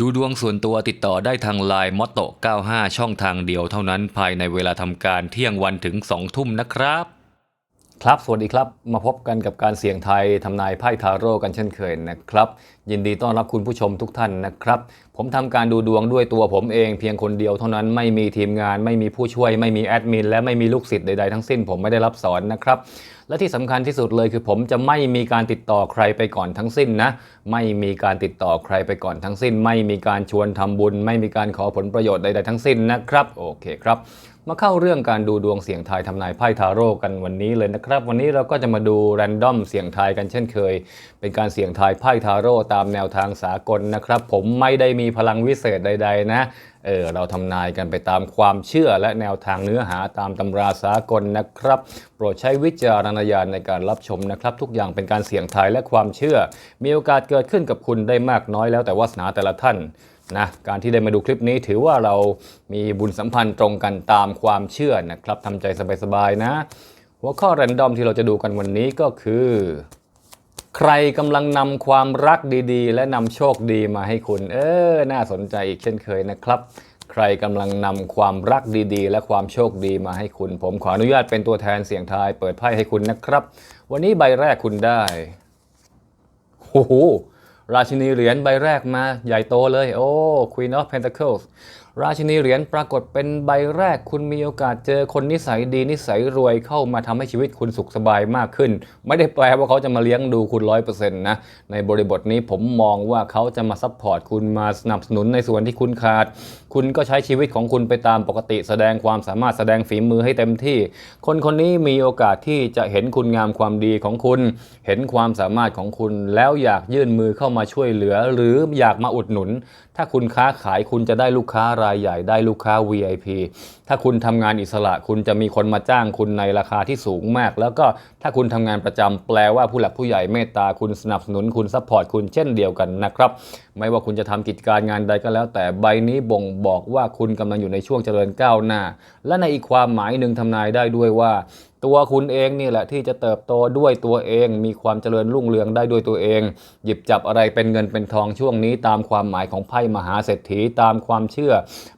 ดูดวงส่วนตัวติดต่อได้ทางไลน์มอตโต95 ช่องทางเดียวเท่านั้นภายในเวลาทำการเที่ยงวันถึง 2 ทุ่มนะครับ ครับสวัสดีครับ มาพบกันกับการเสี่ยงไทยทำนายไพ่ทาโร่กันเช่นเคยนะครับ ยินดีต้อนรับคุณผู้ชมทุกท่านนะครับ ผมทำการดูดวงด้วยตัวผมเองเพียงคนเดียวเท่านั้นไม่มีทีมงาน ไม่มีผู้ช่วย ไม่มีแอดมินและไม่มีลูกศิษย์ใดๆทั้งสิ้นผมไม่ได้รับสอนนะครับและที่สำคัญที่สุดเลยคือผมจะไม่มีการติดต่อใครไปก่อนทั้งสิ้นนะ ไม่มีการติดต่อใครไปก่อนทั้งสิ้น ไม่มีการชวนทำบุญ ไม่มีการขอผลประโยชน์ใดๆทั้งสิ้นนะครับโอเคครับมาเข้าเรื่องการดูดวงเสียงทายทำนายไพ่ทาโร่กันวันนี้เลยนะครับ วันนี้เราก็จะมาดูแรนดอมเสียงทายกันเช่นเคย เป็นการเสียงทายไพ่ทาโร่ตามแนวทางสากลนะครับ ผมไม่ได้มีพลังวิเศษใด ๆ นะ เออเราทำนายกันไปตามความเชื่อและแนวทางเนื้อหาตามตำราสากลนะครับ โปรดใช้วิจารณญาณในการรับชมนะครับ ทุกอย่างเป็นการเสี่ยงทายและความเชื่อ มีโอกาสเกิดขึ้นกับคุณได้มากน้อยแล้วแต่วาสนาแต่ละท่านนะการที่ได้มาดูคลิปนี้ถือว่าเรามีบุญสัมพันธ์ตรงกันตามความเชื่อนะครับทำใจสบายๆนะ หัวข้อแรนดอมที่เราจะดูกันวันนี้ก็คือ ใครกำลังนำความรักดีๆ และนำโชคดีมาให้คุณ เออ น่าสนใจอีกเช่นเคยนะครับ ใครกำลังนำความรักดีๆ และความโชคดีมาให้คุณ ผมขออนุญาตเป็นตัวแทนเสียงทาย เปิดไพ่ให้คุณนะครับ วันนี้ใบแรกคุณได้โอ้โหราชินีเหรียญใบแรกมาใหญ่โตเลย โอ้ Queen of Pentacles ราชินีเหรียญปรากฏเป็นใบแรก คุณมีโอกาสเจอคนนิสัยดีนิสัยรวยเข้ามาทำให้ชีวิตคุณสุขสบายมากขึ้น ไม่ได้แปลว่าเขาจะมาเลี้ยงดูคุณร้อยเปอร์เซ็นต์นะ ในบริบทนี้ผมมองว่าเขาจะมาซัพพอร์ตคุณมาสนับสนุนในส่วนที่คุณขาด คุณก็ใช้ชีวิตของคุณไปตามปกติ แสดงความสามารถแสดงฝีมือให้เต็มที่ คนคนนี้มีโอกาสที่จะเห็นคุณงามความดีของคุณ เห็นความสามารถของคุณแล้วอยากยื่นมือเข้ามาช่วยเหลือ หรืออยากมาอุดหนุน ถ้าคุณค้าขายคุณจะได้ลูกค้ารายใหญ่ได้ลูกค้า VIP ถ้าคุณทำงานอิสระ คุณจะมีคนมาจ้างคุณในราคาที่สูงมาก แล้วก็ถ้าคุณทำงานประจำแปลว่าผู้หลักผู้ใหญ่เมตตาคุณสนับสนุนคุณซัพพอร์ตคุณเช่นเดียวกันนะครับ ไม่ว่าคุณจะทำกิจการงานใดก็แล้ว แต่ใบนี้บ่งบอกว่าคุณกำลังอยู่ในช่วงเจริญก้าวหน้า และในอีกความหมายหนึ่งทำนายได้ด้วยว่าตัวคุณเองนี่แหละที่จะเติบโตด้วยตัวเอง มีความเจริญรุ่งเรืองได้ด้วยตัวเอง หยิบจับอะไรเป็นเงินเป็นทองช่วงนี้ ตามความหมายของไพ่มหาเศรษฐีตามความเชื่อ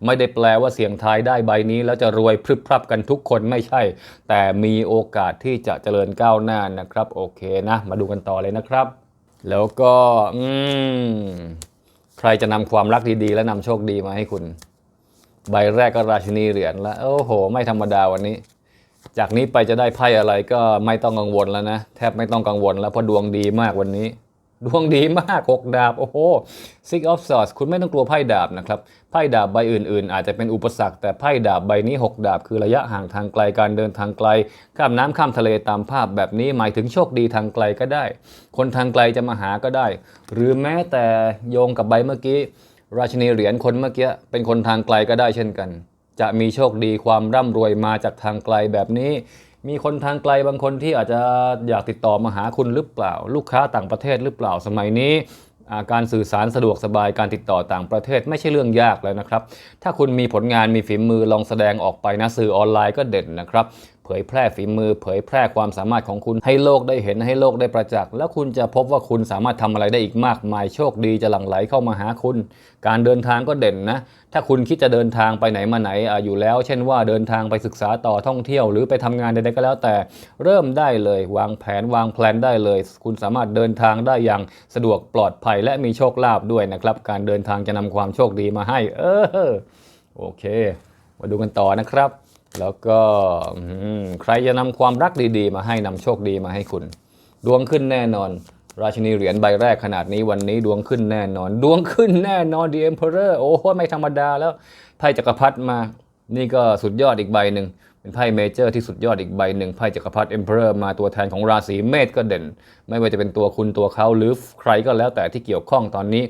ไม่ได้แปลว่าเสี่ยงทายได้ใบนี้แล้วจะรวยพรึบพรับกันทุกคนไม่ใช่ แต่มีโอกาสที่จะเจริญก้าวหน้านะครับโอเคนะมาดูกันต่อเลยนะครับ แล้วก็อืมใครจะนำความรักดีๆ และนำโชคดีมาให้คุณ ใบแรกก็ราชินีเหรียญแล้วโอ้โห ไม่ธรรมดาวันนี้ จากนี้ไปจะได้ไพ่อะไรก็ไม่ต้องกังวลแล้วนะ แทบไม่ต้องกังวลแล้วเพราะดวงดีมากวันนี้ ดวงดีมากหกดาบ โอ้โห Six of Swords คุณไม่ต้องกลัวไพ่ดาบนะครับ ไพ่ดาบใบอื่นๆ อาจจะเป็นอุปสรรค แต่ไพ่ดาบใบนี้ 6 ดาบ คือระยะห่างทางไกลการเดินทางไกล ข้ามน้ำข้ามทะเลตามภาพแบบนี้หมายถึงโชคดีทางไกลก็ได้ คนทางไกลจะมาหาก็ได้ หรือแม้แต่โยงกับใบเมื่อกี้ ราชินีเหรียญคนเมื่อกี้เป็นคนทางไกลก็ได้เช่นกัน จะมีโชคดีความร่ำรวยมาจากทางไกลแบบนี้ มีคนทางไกลบางคนที่อาจจะอยากติดต่อมาหาคุณหรือเปล่า ลูกค้าต่างประเทศหรือเปล่าสมัยนี้การสื่อสารสะดวกสบายการติดต่อต่างประเทศไม่ใช่เรื่องยากแล้วนะครับ ถ้าคุณมีผลงานมีฝีมือลองแสดงออกไปนะสื่อออนไลน์ก็เด่นนะครับ เผยแพร่ฝีมือ เผยแพร่ความสามารถของคุณให้โลกได้เห็นให้โลกได้ประจักษ์แล้วคุณจะพบว่าคุณสามารถทำอะไรได้อีกมากมายโชคดีจะหลั่งไหลเข้ามาหาคุณ การเดินทางก็เด่นนะ ถ้าคุณคิดจะเดินทางไปไหนมาไหนออยู่แล้ว เช่นว่าเดินทางไปศึกษาต่อท่องเที่ยว หรือไปทำงานใดๆก็แล้วแต่ เริ่มได้เลย วางแผนวางแผนได้เลย คุณสามารถเดินทางได้อย่างสะดวกปลอดภัยและมีโชคลาภด้วยนะครับการเดินทางจะนำความโชคดีมาให้ เออโอเค มาดูกันต่อนะครับ แล้วก็ใครจะนำความรักดีๆ มาให้นำโชคดีมาให้คุณ ดวงขึ้นแน่นอน ราชินีเหรียญใบแรกขนาดนี้วันนี้ดวงขึ้นแน่นอน ดวงขึ้นแน่นอน The Emperor โอ้โหไม่ธรรมดาแล้วไพ่จักรพรรดิมา นี่ก็สุดยอดอีกใบหนึ่ง เป็นไพ่เมเจอร์ที่สุดยอดอีกใบหนึ่งไพ่จักรพรรดิเอ็มเปอร์มาตัวแทนของราศีเมษก็เด่น ไม่ว่าจะเป็นตัวคุณตัวเขาหรือใครก็แล้วแต่ที่เกี่ยวข้องตอนนี้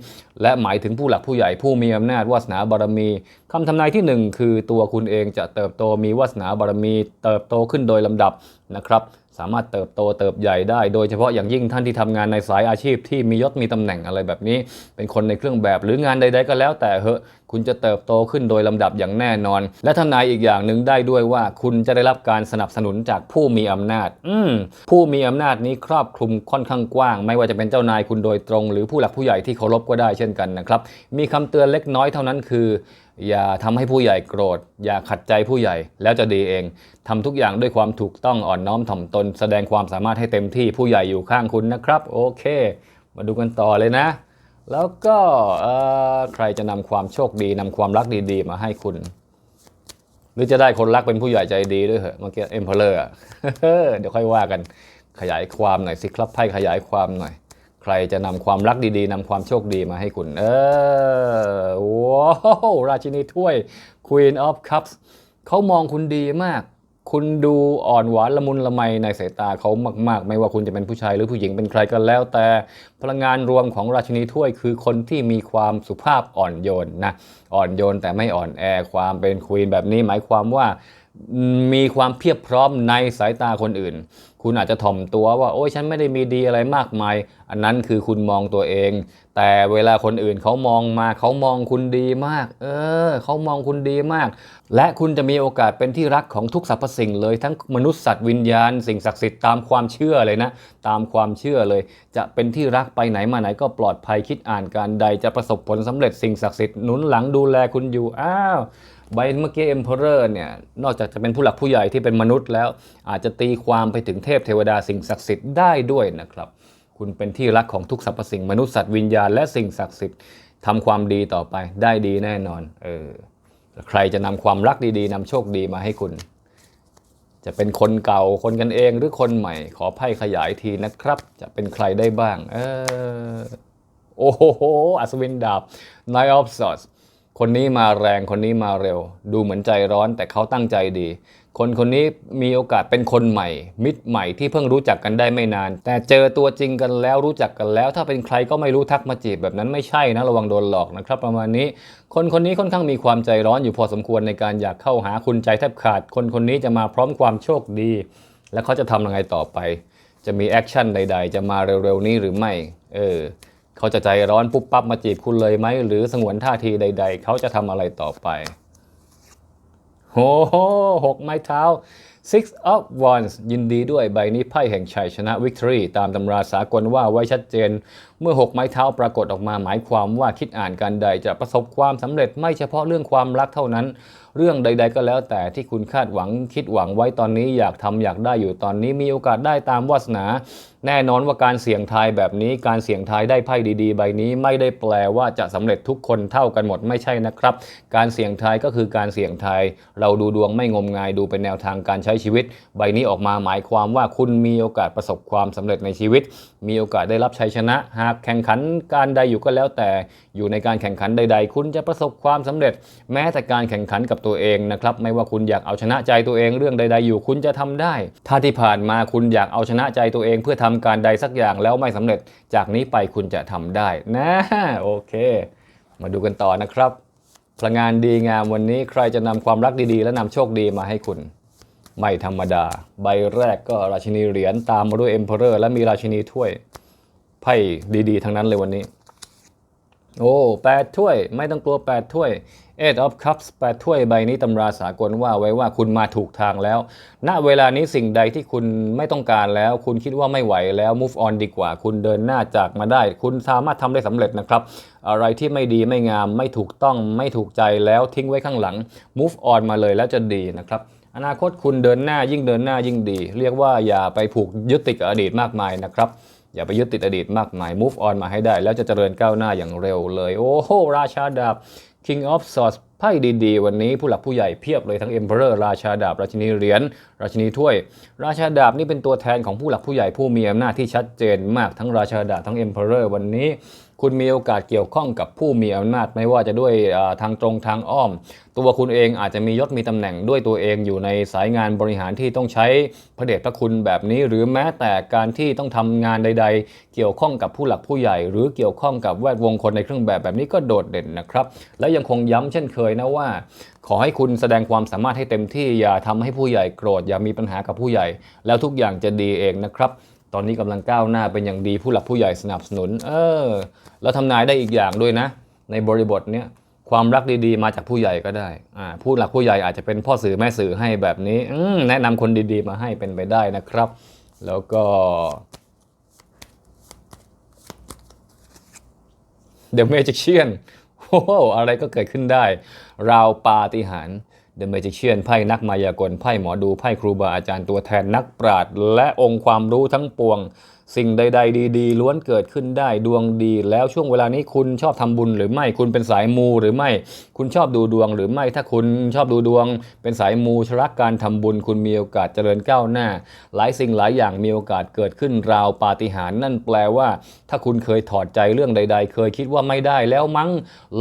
และหมายถึงผู้หลักผู้ใหญ่ผู้มีอำนาจวาสนาบารมีคำทำนายที่หนึ่งคือตัวคุณเองจะเติบโตมีวาสนาบารมี เติบโตขึ้นโดยลำดับนะครับ สามารถเติบโตเติบใหญ่ได้ โดยเฉพาะอย่างยิ่งท่านที่ทำงานในสายอาชีพที่มียศมีตำแหน่งอะไรแบบนี้ เป็นคนในเครื่องแบบหรืองานใด ๆ ก็แล้ว แต่เหอะคุณจะเติบโตขึ้นโดยลำดับอย่างแน่นอน และทำนายอีกอย่างหนึ่งได้ด้วยว่า คุณจะได้รับการสนับสนุนจากผู้มีอำนาจ อืมผู้มีอำนาจนี้ครอบคลุมค่อนข้างกว้าง ไม่ว่าจะเป็นเจ้านายคุณโดยตรง หรือผู้หลักผู้ใหญ่ที่เคารพก็ได้เช่นกันนะครับมีคำเตือนเล็กน้อยเท่านั้นคือ อย่าทำให้ผู้ใหญ่โกรธ อย่าขัดใจผู้ใหญ่แล้วจะดีเองทำทุกอย่างด้วยความถูกต้องอ่อนน้อมถ่อมตน แสดงความสามารถให้เต็มที่ผู้ใหญ่อยู่ข้างคุณนะครับ โอเค มาดูกันต่อเลยนะ แล้วก็ใครจะนำความโชคดีนำความรักดีๆ มาให้คุณ หรือจะได้คนรักเป็นผู้ใหญ่ใจดีด้วยเหรอเมื่อกี้เอ็มเพลเลอร์เดี๋ยวค่อยว่ากันขยายความหน่อยสิครับไพ่ขยายความหน่อย ใครจะนำความรักดีๆนำความโชคดีมาให้คุณ เออว้าวราชินีถ้วย Queen of Cups เขามองคุณดีมาก คุณดูอ่อนหวานละมุนละไมในสายตาเขามาก ๆ ไม่ว่าคุณจะเป็นผู้ชายหรือผู้หญิงเป็นใครก็แล้ว แต่พลังงานรวมของราชินีถ้วยคือคนที่มีความสุภาพอ่อนโยนนะอ่อนโยนแต่ไม่อ่อนแอความเป็นควีนแบบนี้หมายความว่า มีความเพียบพร้อมในสายตาคนอื่น คุณอาจจะถ่อมตัวว่าโอ้ยฉันไม่ได้มีดีอะไรมากมาย อันนั้นคือคุณมองตัวเอง แต่เวลาคนอื่นเขามองมาเขามองคุณดีมาก เออเขามองคุณดีมาก และคุณจะมีโอกาสเป็นที่รักของทุกสรรพสิ่งเลย ทั้งมนุษย์สัตว์วิญญาณ สิ่งศักดิ์สิทธิ์ตามความเชื่อเลยนะ ตามความเชื่อเลย จะเป็นที่รักไปไหนมาไหนก็ปลอดภัยคิดอ่านการใดจะประสบผลสำเร็จสิ่งศักดิ์สิทธิ์หนุนหลังดูแลคุณอยู่อ้าว ใบเมื่อกี้ Emperor เนี่ยนอกจากจะเป็นผู้หลักผู้ใหญ่ที่เป็นมนุษย์แล้ว อาจจะตีความไปถึงเทพเทวดาสิ่งศักดิ์สิทธิ์ได้ด้วยนะครับ คุณเป็นที่รักของทุกสรรพสิ่งมนุษย์สัตว์วิญญาณและสิ่งศักดิ์สิทธิ์ทำความดีต่อไปได้ดีแน่นอนเออใครจะนำความรักดีๆนำโชคดีมาให้คุณ จะเป็นคนเก่าคนกันเองหรือคนใหม่ ขอไพ่ขยายทีนะครับ จะเป็นใครได้บ้างเออโอ้โหอัศวินดาบ Knight of Swords คนนี้มาแรงคนนี้มาเร็ว ดูเหมือนใจร้อนแต่เขาตั้งใจดี คนคนนี้มีโอกาสเป็นคนใหม่ มิตรใหม่ที่เพิ่งรู้จักกันได้ไม่นาน แต่เจอตัวจริงกันแล้วรู้จักกันแล้ว ถ้าเป็นใครก็ไม่รู้ทักมาจีบแบบนั้นไม่ใช่นะระวังโดนหลอกนะครับ ประมาณนี้ คนคนนี้ค่อนข้างมีความใจร้อนอยู่พอสมควรในการอยากเข้าหาคุณใจแทบขาด คนคนนี้จะมาพร้อมความโชคดี และเขาจะทำยังไงต่อไป จะมีแอคชั่นใด ๆ จะมาเร็วๆนี้หรือไม่ เออ เขาจะใจร้อนปุ๊บปั๊บมาจีบคุณเลยไหม หรือสงวนท่าทีใด ๆ เขาจะทำอะไรต่อไปโอ้โหหกไม้เท้า six of wands ยินดีด้วยใบนี้ไพ่แห่งชัยชนะ victory ตามตำราสากลว่าไว้ชัดเจน เมื่อ 6 ไม้เท้าปรากฏออกมาหมายความว่าคิดอ่านการใดจะประสบความสำเร็จไม่เฉพาะเรื่องความรักเท่านั้น เรื่องใด ๆ ก็แล้วแต่ที่คุณคาดหวังคิดหวังไว้ตอนนี้อยากทำอยากได้อยู่ตอนนี้มีโอกาสได้ตามวาสนา แน่นอนว่าการเสี่ยงทายแบบนี้การเสี่ยงทายได้ไพ่ดีๆ ใบนี้ไม่ได้แปลว่าจะสำเร็จทุกคนเท่ากันหมดไม่ใช่นะครับ การเสี่ยงทายก็คือการเสี่ยงทายเราดูดวงไม่งมงายดูเป็นแนวทางการใช้ชีวิต ใบนี้ออกมาหมายความว่าคุณมีโอกาสประสบความสำเร็จในชีวิต มีโอกาสได้รับชัยชนะ หากแข่งขันการใดอยู่ก็แล้วแต่อยู่ในการแข่งขันใด ๆ คุณจะประสบความสำเร็จ แม้แต่การแข่งขันกับตัวเองนะครับไม่ว่าคุณอยากเอาชนะใจตัวเองเรื่องใด ๆ อยู่คุณจะทำได้ ถ้าที่ผ่านมาคุณอยากเอาชนะใจตัวเอง เพื่อทำการใดสักอย่างแล้วไม่สำเร็จ จากนี้ไปคุณจะทำได้นะโอเค มาดูกันต่อนะครับพลังงานดีงามวันนี้ใครจะนำความรักดีๆ และนำโชคดีมาให้คุณ ไม่ธรรมดา ใบแรกก็ราชินีเหรียญตามมาด้วย Emperor และมีราชินีถ้วยไพ่ดีๆ ทั้งนั้นเลยวันนี้ โอ้แปดถ้วย ไม่ต้องกลัวแปดถ้วย Eight of Cups แปดถ้วยใบนี้ตำราสากลว่าไว้ว่าคุณมาถูกทางแล้ว ณ เวลานี้สิ่งใดที่คุณไม่ต้องการแล้ว คุณคิดว่าไม่ไหวแล้ว move on ดีกว่า คุณเดินหน้าจากมาได้ คุณสามารถทำได้สำเร็จนะครับ อะไรที่ไม่ดีไม่งาม ไม่ถูกต้อง ไม่ถูกใจแล้วทิ้งไว้ข้างหลัง move on มาเลยแล้วจะดีนะครับ อนาคตคุณเดินหน้ายิ่งเดินหน้ายิ่งดี เรียกว่าอย่าไปผูกยึดติดกับอดีตมากมายนะครับ อย่าไปยึดติดอดีตมากมาย move on มาให้ได้ แล้วจะเจริญก้าวหน้าอย่างเร็วเลย โอ้โห ราชาดาบ King of Swords ไพ่ดีๆ วันนี้ผู้หลักผู้ใหญ่เพียบเลยทั้ง Emperor ราชาดาบ ราชินีเหรียญราชินีถ้วย ราชาดาบนี่เป็นตัวแทนของผู้หลักผู้ใหญ่ผู้มีอำนาจที่ชัดเจนมากทั้งราชาดาบทั้ง Emperor วันนี้ คุณมีโอกาสเกี่ยวข้องกับผู้มีอำนาจไม่ว่าจะด้วยทางตรงทางอ้อม ตัวคุณเองอาจจะมียศมีตำแหน่งด้วยตัวเองอยู่ในสายงานบริหารที่ต้องใช้พระเดชพระคุณแบบนี้ หรือแม้แต่การที่ต้องทำงานใด ๆ เกี่ยวข้องกับผู้หลักผู้ใหญ่ หรือเกี่ยวข้องกับแวดวงคนในเครื่องแบบแบบนี้ก็โดดเด่นนะครับ และยังคงย้ำเช่นเคยนะว่า ขอให้คุณแสดงความสามารถให้เต็มที่อย่าทำให้ผู้ใหญ่โกรธอย่ามีปัญหากับผู้ใหญ่ แล้วทุกอย่างจะดีเองนะครับ ตอนนี้กำลังก้าวหน้าเป็นอย่างดีผู้หลักผู้ใหญ่สนับสนุน เออ แล้วทำนายได้อีกอย่างด้วยนะ ในบริบทเนี้ยความรักดีๆ มาจากผู้ใหญ่ก็ได้อ่าผู้หลักผู้ใหญ่อาจจะเป็นพ่อสื่อแม่สื่อให้แบบนี้แนะนำคนดีๆ มาให้เป็นไปได้นะครับ แล้วก็ The Magician โอ้อะไรก็เกิดขึ้นได้ ราวปาฏิหาริย์ The Magician ไพ่นักมายากลไพ่หมอดูไพ่ครูบาอาจารย์ตัวแทนนักปราชญ์และองค์ความรู้ทั้งปวง สิ่งใด ๆ ดีๆ ล้วนเกิดขึ้นได้ดวงดี แล้วช่วงเวลานี้คุณชอบทำบุญหรือไม่คุณเป็นสายมูหรือไม่ คุณชอบดูดวงหรือไม่ถ้าคุณชอบดูดวง เป็นสายมูชรักการทำบุญ คุณมีโอกาสเจริญก้าวหน้า หลายสิ่งหลายอย่างมีโอกาสเกิดขึ้นราวปาฏิหาริย์นั่นแปลว่า ถ้าคุณเคยถอดใจเรื่องใด ๆ เคยคิดว่าไม่ได้แล้วมั้ง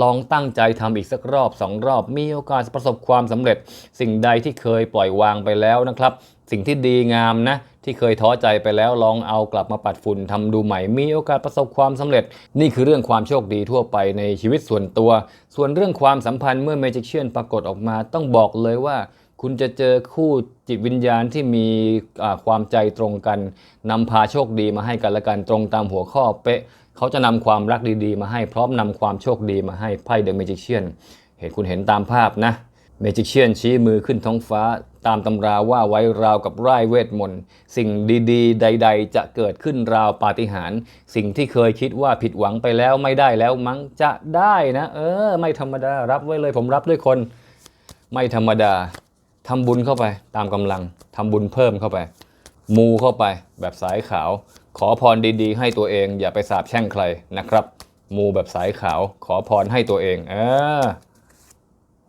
ลองตั้งใจทำอีกสักรอบสองรอบ มีโอกาสประสบความสำเร็จ สิ่งใดที่เคยปล่อยวางไปแล้วนะครับ สิ่งที่ดีงามนะ ที่เคยท้อใจไปแล้วลองเอากลับมาปัดฝุ่นทำดูใหม่มีโอกาสประสบความสำเร็จ นี่คือเรื่องความโชคดีทั่วไปในชีวิตส่วนตัว ส่วนเรื่องความสัมพันธ์เมื่อเมจิกเชียนปรากฏออกมา ต้องบอกเลยว่า คุณจะเจอคู่จิตวิญญาณที่มีความใจตรงกันนำพาโชคดีมาให้กันและกันตรงตามหัวข้อเป๊ะเขาจะนำความรักดีๆ มาให้พร้อมนำความโชคดีมาให้ไพ่เดอะเมจิกเชียนเห็นคุณเห็นตามภาพนะ เมจิเชียนชี้มือขึ้นท้องฟ้าตามตำราว่าไว้ราวกับไร่เวทมนต์ สิ่งดีๆ ใด ๆ จะเกิดขึ้นราวปาฏิหาริย์สิ่งที่เคยคิดว่าผิดหวังไปแล้วไม่ได้แล้วมั้งจะได้นะ เออ ไม่ธรรมดารับไว้เลยผมรับด้วยคน ไม่ธรรมดาทำบุญเข้าไป ตามกำลังทำบุญเพิ่มเข้าไป มูเข้าไป แบบสายขาว ขอพรดีๆ ให้ตัวเอง อย่าไปสาบแช่งใครนะครับ มูแบบสายขาว ขอพรให้ตัวเองเออ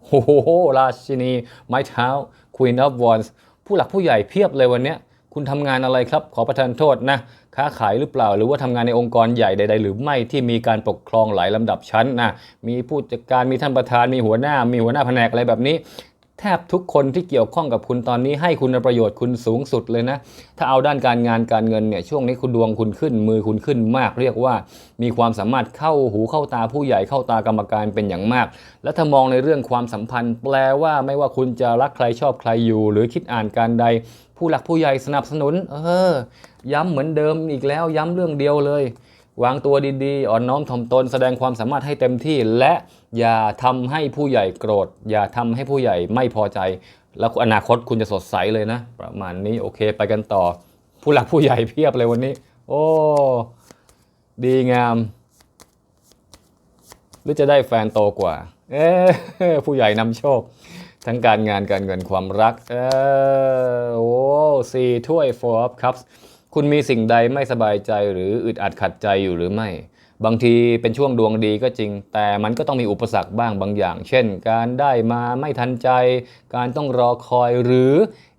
โอ้โหราชินี ไม้เท้า Queen of Wands ผู้หลักผู้ใหญ่เพียบเลยวันนี้คุณทำงานอะไรครับ ขอประทานโทษนะ ค้าขายหรือเปล่า หรือว่าทำงานในองค์กรใหญ่ใด ๆ หรือไม่ที่มีการปกครองหลายลำดับชั้นนะมีผู้จัดการมีท่านประธานมีหัวหน้า มีหัวหน้าแผนกอะไรแบบนี้ แทบทุกคนที่เกี่ยวข้องกับคุณตอนนี้ให้คุณประโยชน์คุณสูงสุดเลยนะ ถ้าเอาด้านการงานการเงินเนี่ยช่วงนี้คุณดวงคุณขึ้น มือคุณขึ้นมาก เรียกว่ามีความสามารถเข้าหูเข้าตาผู้ใหญ่เข้าตากรรมการเป็นอย่างมาก แล้วถ้ามองในเรื่องความสัมพันธ์ แปลว่าไม่ว่าคุณจะรักใครชอบใครอยู่ หรือคิดอ่านการใด ผู้หลักผู้ใหญ่สนับสนุน เออ ย้ำเหมือนเดิมอีกแล้วย้ำเรื่องเดียวเลย วางตัวดีๆ อ่อนน้อมถ่อมตน แสดงความสามารถให้เต็มที่และอย่าทำให้ผู้ใหญ่โกรธ อย่าทำให้ผู้ใหญ่ไม่พอใจ แล้วอนาคตคุณจะสดใสเลยนะ ประมาณนี้โอเคไปกันต่อ ผู้หลักผู้ใหญ่เพียบเลยวันนี้ โอ้ดีงาม หรือจะได้แฟนโตกว่า เอ๊ะผู้ใหญ่นำโชค ทั้งการงานการเงินความรัก เออโอ้สี่ถ้วย four of cups คุณมีสิ่งใดไม่สบายใจหรืออึดอัดขัดใจอยู่หรือไม่ บางทีเป็นช่วงดวงดีก็จริง แต่มันก็ต้องมีอุปสรรคบ้างบางอย่าง เช่น การได้มาไม่ทันใจ การต้องรอคอยหรือ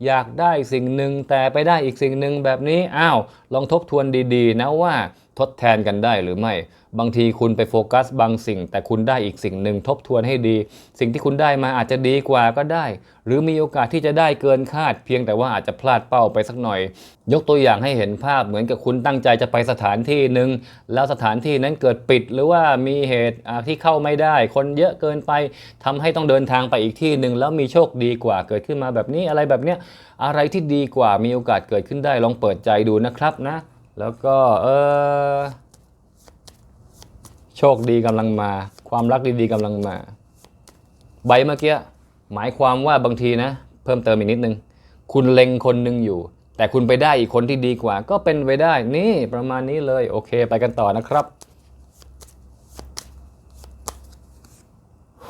อยากได้สิ่งหนึ่งแต่ไปได้อีกสิ่งหนึ่งแบบนี้อ้าวลองทบทวนดีๆ นะว่า ทดแทนกันได้หรือไม่ บางทีคุณไปโฟกัสบางสิ่ง แต่คุณได้อีกสิ่งหนึ่งทบทวนให้ดี สิ่งที่คุณได้มาอาจจะดีกว่าก็ได้ หรือมีโอกาสที่จะได้เกินคาด เพียงแต่ว่าอาจจะพลาดเป้าไปสักหน่อย ยกตัวอย่างให้เห็นภาพเหมือนกับคุณตั้งใจจะไปสถานที่หนึ่งแล้วสถานที่นั้นเกิดปิด หรือว่ามีเหตุที่เข้าไม่ได้ คนเยอะเกินไปทำให้ต้องเดินทางไปอีกที่หนึ่งแล้วมีโชคดีกว่าเกิดขึ้นมาแบบนี้อะไรแบบเนี้ยอะไรที่ดีกว่ามีโอกาสเกิดขึ้นได้ลองเปิดใจดูนะครับนะ แล้วก็เออโชคดีกำลังมา ความรักดีๆกำลังมา ใบเมื่อกี้หมายความว่าบางทีนะ เพิ่มเติมอีกนิดนึง คุณเล็งคนหนึ่งอยู่ แต่คุณไปได้อีกคนที่ดีกว่า ก็เป็นไปได้ นี่ประมาณนี้เลย โอเค ไปกันต่อนะครับ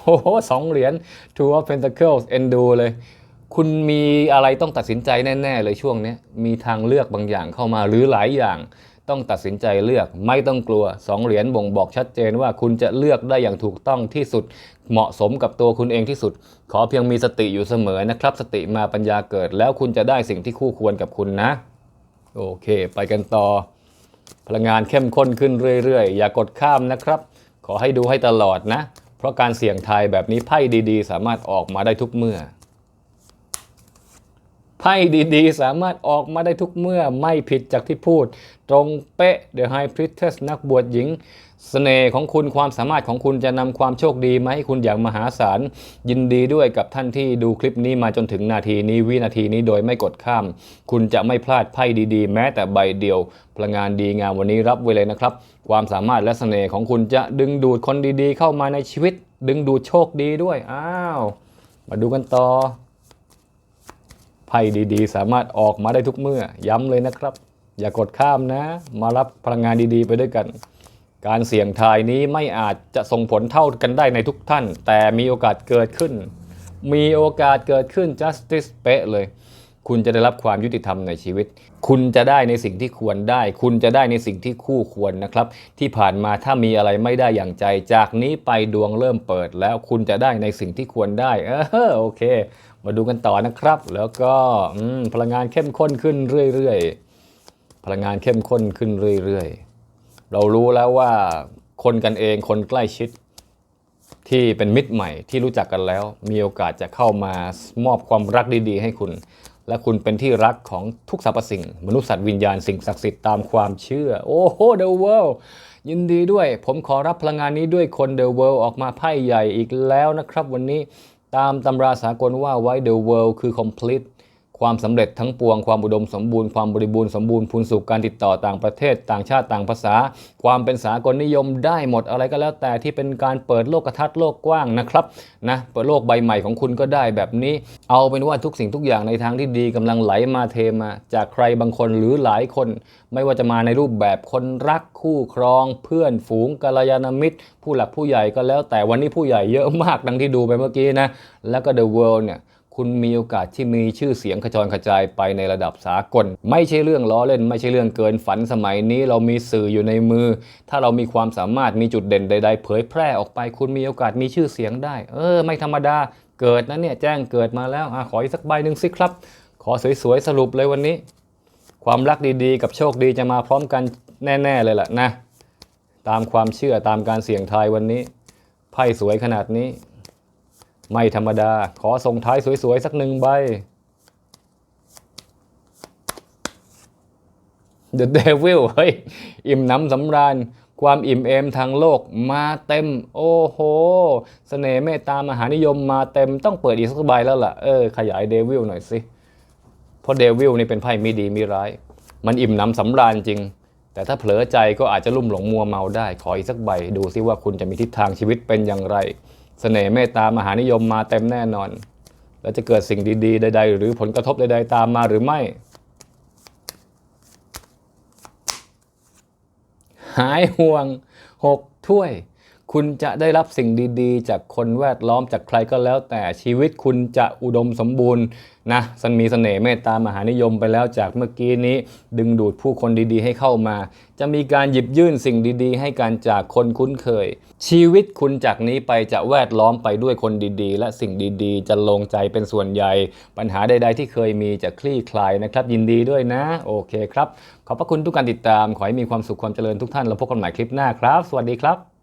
โอ้โหสองเหรียญ Two of Pentacles เอ็นดูเลย คุณมีอะไรต้องตัดสินใจแน่ ๆ เลยช่วงนี้มีทางเลือกบางอย่างเข้ามาหรือหลายอย่างต้องตัดสินใจเลือกไม่ต้องกลัวสองเหรียญบ่งบอกชัดเจนว่าคุณจะเลือกได้อย่างถูกต้องที่สุด เหมาะสมกับตัวคุณเองที่สุด ขอเพียงมีสติอยู่เสมอนะครับ สติมาปัญญาเกิด แล้วคุณจะได้สิ่งที่คู่ควรกับคุณนะ โอเค ไปกันต่อ พลังงานเข้มข้นขึ้นเรื่อยๆ อย่ากดข้ามนะครับ ขอให้ดูให้ตลอดนะ เพราะการเสี่ยงทายแบบนี้ไพ่ดีๆ สามารถออกมาได้ทุกเมื่อ ไพ่ดีๆ สามารถออกมาได้ทุกเมื่อไม่ผิดจากที่พูด ตรงเป๊ะ The High Priestess นักบวชหญิงเสน่ห์ของคุณความสามารถของคุณจะนำความโชคดีมาให้คุณอย่างมหาศาล ยินดีด้วยกับท่านที่ดูคลิปนี้มาจนถึงนาทีนี้วินาทีนี้โดยไม่กดข้าม คุณจะไม่พลาดไพ่ดีๆ แม้แต่ใบเดียว พลังงานดีงามวันนี้รับไว้เลยนะครับ ความสามารถและเสน่ห์ของคุณจะดึงดูดคนดีๆ เข้ามาในชีวิต ดึงดูดโชคดีด้วยอ้าวมาดูกันต่อ ไพ่ดีๆ สามารถออกมาได้ทุกเมื่อ ย้ำเลยนะครับ อย่ากดข้ามนะ มารับพลังงานดีๆ ไปด้วยกัน การเสี่ยงทายนี้ไม่อาจจะส่งผลเท่ากันได้ในทุกท่าน แต่มีโอกาสเกิดขึ้น มีโอกาสเกิดขึ้น justice เป๊ะเลย คุณจะได้รับความยุติธรรมในชีวิต คุณจะได้ในสิ่งที่ควรได้ คุณจะได้ในสิ่งที่คู่ควรนะครับ ที่ผ่านมาถ้ามีอะไรไม่ได้อย่างใจ จากนี้ไปดวงเริ่มเปิด แล้วคุณจะได้ในสิ่งที่ควรได้ เออโอเค มาดูกันต่อนะครับ แล้วก็พลังงานเข้มข้นขึ้นเรื่อยๆ พลังงานเข้มข้นขึ้นเรื่อยๆ เรารู้แล้วว่าคนกันเองคนใกล้ชิดที่เป็นมิตรใหม่ที่รู้จักกันแล้ว มีโอกาสจะเข้ามามอบความรักดี ๆ ให้คุณ และคุณเป็นที่รักของทุกสรรพสิ่ง มนุษย์สัตว์วิญญาณสิ่งศักดิ์สิทธิ์ตามความเชื่อ โอ้โหเดอะเวิลด์ยินดีด้วย ผมขอรับพลังงานนี้ด้วยคนเดอะเวิลด์ออกมาไพ่ใหญ่อีกแล้วนะครับ วันนี้ตามตำราสากลว่าไว้เดอะเวิลด์คือ complete ความสำเร็จทั้งปวงความอุดมสมบูรณ์ความบริบูรณ์สมบูรณ์พูนสุขการติดต่อต่างประเทศ ต่างชาติต่างภาษา ความเป็นสากลนิยมได้หมดอะไรก็แล้วแต่ที่เป็นการเปิดโลกทัศน์โลกกว้างนะครับนะเปิดโลกใบใหม่ของคุณก็ได้แบบนี้ เอาเป็นว่าทุกสิ่งทุกอย่างในทางที่ดีกำลังไหลมาเทมา จากใครบางคนหรือหลายคน ไม่ว่าจะมาในรูปแบบคนรักคู่ครอง เพื่อนฝูงกัลยาณมิตร ผู้หลักผู้ใหญ่ก็แล้วแต่วันนี้ผู้ใหญ่เยอะมากดังที่ดูไปเมื่อกี้นะแล้วก็ The World เนี่ย คุณมีโอกาสที่มีชื่อเสียงขจรกระจายไปในระดับสากล ไม่ใช่เรื่องล้อเล่น ไม่ใช่เรื่องเกินฝันสมัยนี้ เรามีสื่ออยู่ในมือ ถ้าเรามีความสามารถมีจุดเด่นใด ๆ เผยแพร่ออกไป คุณมีโอกาสมีชื่อเสียงได้ เออ ไม่ธรรมดา เกิดนะเนี่ยแจ้งเกิดมาแล้วอขออีกสักใบหนึ่งสิครับ ขอสวยๆสรุปเลยวันนี้ ความรักดีๆ กับโชคดีจะมาพร้อมกันแน่ ๆ เลยล่ะนะ ตามความเชื่อตามการเสี่ยงทายวันนี้ไพ่สวยขนาดนี้ ไม่ธรรมดา ขอส่งท้ายสวยๆ สักหนึ่งใบ The Devil เฮ้ย อิ่มน้ำสำราญ ความอิ่มเอมทางโลกมาเต็ม โอ้โหเสน่ห์เมตตามหานิยมมาเต็มต้องเปิดอีกสักใบแล้วล่ะ เออ ขยายเดวิลหน่อยสิ เพราะเดวิลนี่เป็นไพ่มีดีมีร้าย มันอิ่มน้ำสำราญจริง แต่ถ้าเผลอใจก็อาจจะลุ่มหลงมัวเมาได้ ขออีกสักใบ ดูซิว่าคุณจะมีทิศทางชีวิตเป็นอย่างไร สน่ห์เมตตามหานิยมมาเต็มแน่นอน แล้วจะเกิดสิ่งดีๆ ใด ๆ หรือผลกระทบใด ๆ ตามมาหรือไม่ หายห่วง6ถ้วย คุณจะได้รับสิ่งดีๆ จากคนแวดล้อมจากใครก็แล้วแต่ชีวิตคุณจะอุดมสมบูรณ์นะสันมีเสน่ห์เมตตามหานิยมไปแล้วจากเมื่อกี้นี้ ดึงดูดผู้คนดีๆ ให้เข้ามา จะมีการหยิบยื่นสิ่งดีๆ ให้กันจากคนคุ้นเคย ชีวิตคุณจากนี้ไปจะแวดล้อมไปด้วยคนดีๆ และสิ่งดีๆ จะลงใจเป็นส่วนใหญ่ ปัญหาใด ๆ ที่เคยมีจะคลี่คลายนะครับ ยินดีด้วยนะ โอเคครับ ขอบพระคุณทุกการติดตาม ขอให้มีความสุขความเจริญทุกท่านแล้วพบกันใหม่คลิปหน้าครับ สวัสดีครับ